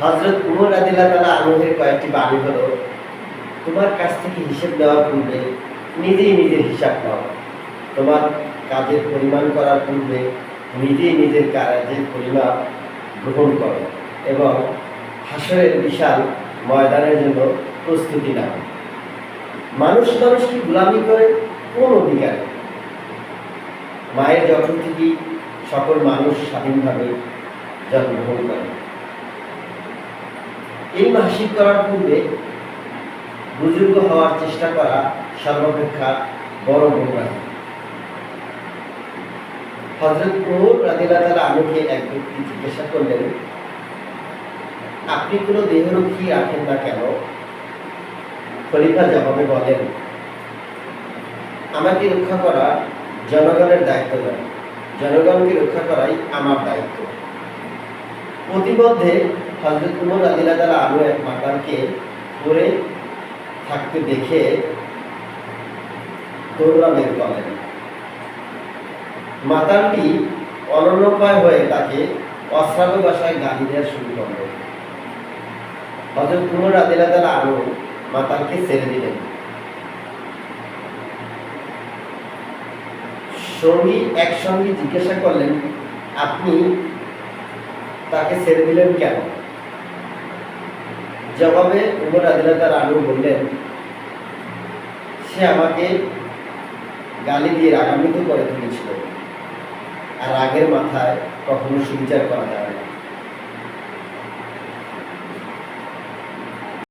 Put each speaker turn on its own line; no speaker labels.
হজরত উমর আদিল্লাহ তালা আনন্দের কয়েকটি বাণী হলো, তোমার কাছ থেকে হিসেব দেওয়ার পূর্বে নিজেই নিজের হিসাব নাও। তোমার কাজের পরিমাণ করার পূর্বে নিজেই নিজের কাজের পরিমাপ গ্রহণ করো এবং হাসরের বিশাল ময়দানের জন্য প্রস্তুতি নাও। মানুষ মানুষকে গোলামি করে কোন অধিকারে মায়ের যখন থেকেই সকল মানুষ স্বাধীনভাবে জন্মগ্রহণ করে এই মাসিক করার পূর্বে বুজুর্গ হওয়ার চেষ্টা করা সর্বাপেক্ষা বড় গুণরাজি হজরত উমর রাদিল্লাহ তালা আনুকে এক ব্যক্তি জিজ্ঞাসা করলেন, আপনি কোনো দেহরক্ষী রাখেন না কেন? খলিফা জবাবে বলেন, আমাকে রক্ষা করা জনগণের দায়িত্ব নয়। জনগণকে রক্ষা করাই আমার দায়িত্ব। প্রতিমধ্যে হজরত উমর আদিল্লাহ তালা আনু এক মাতালকে পরে থাকতে দেখে দৌড়া বের করেন। মাতালটি অনন্যপায় হয়ে তাকে অশ্রাব্য ভাষায় গালি দেওয়া শুরু করল। হজরত উমর আদিল্লাহ তালা আনু মাতালকে ছেড়ে দিলেন। সঙ্গী একসঙ্গে জিজ্ঞাসা করলেন, আপনি তাকে ছেড়ে দিলেন কেন? জবাবে উমর আদিলা তার আনু বললেন, সে আমাকে গালি দিয়ে রাগান্বিত করে তুলেছিল। আর আগের মাথায় কখনো সুবিচার করা যাবে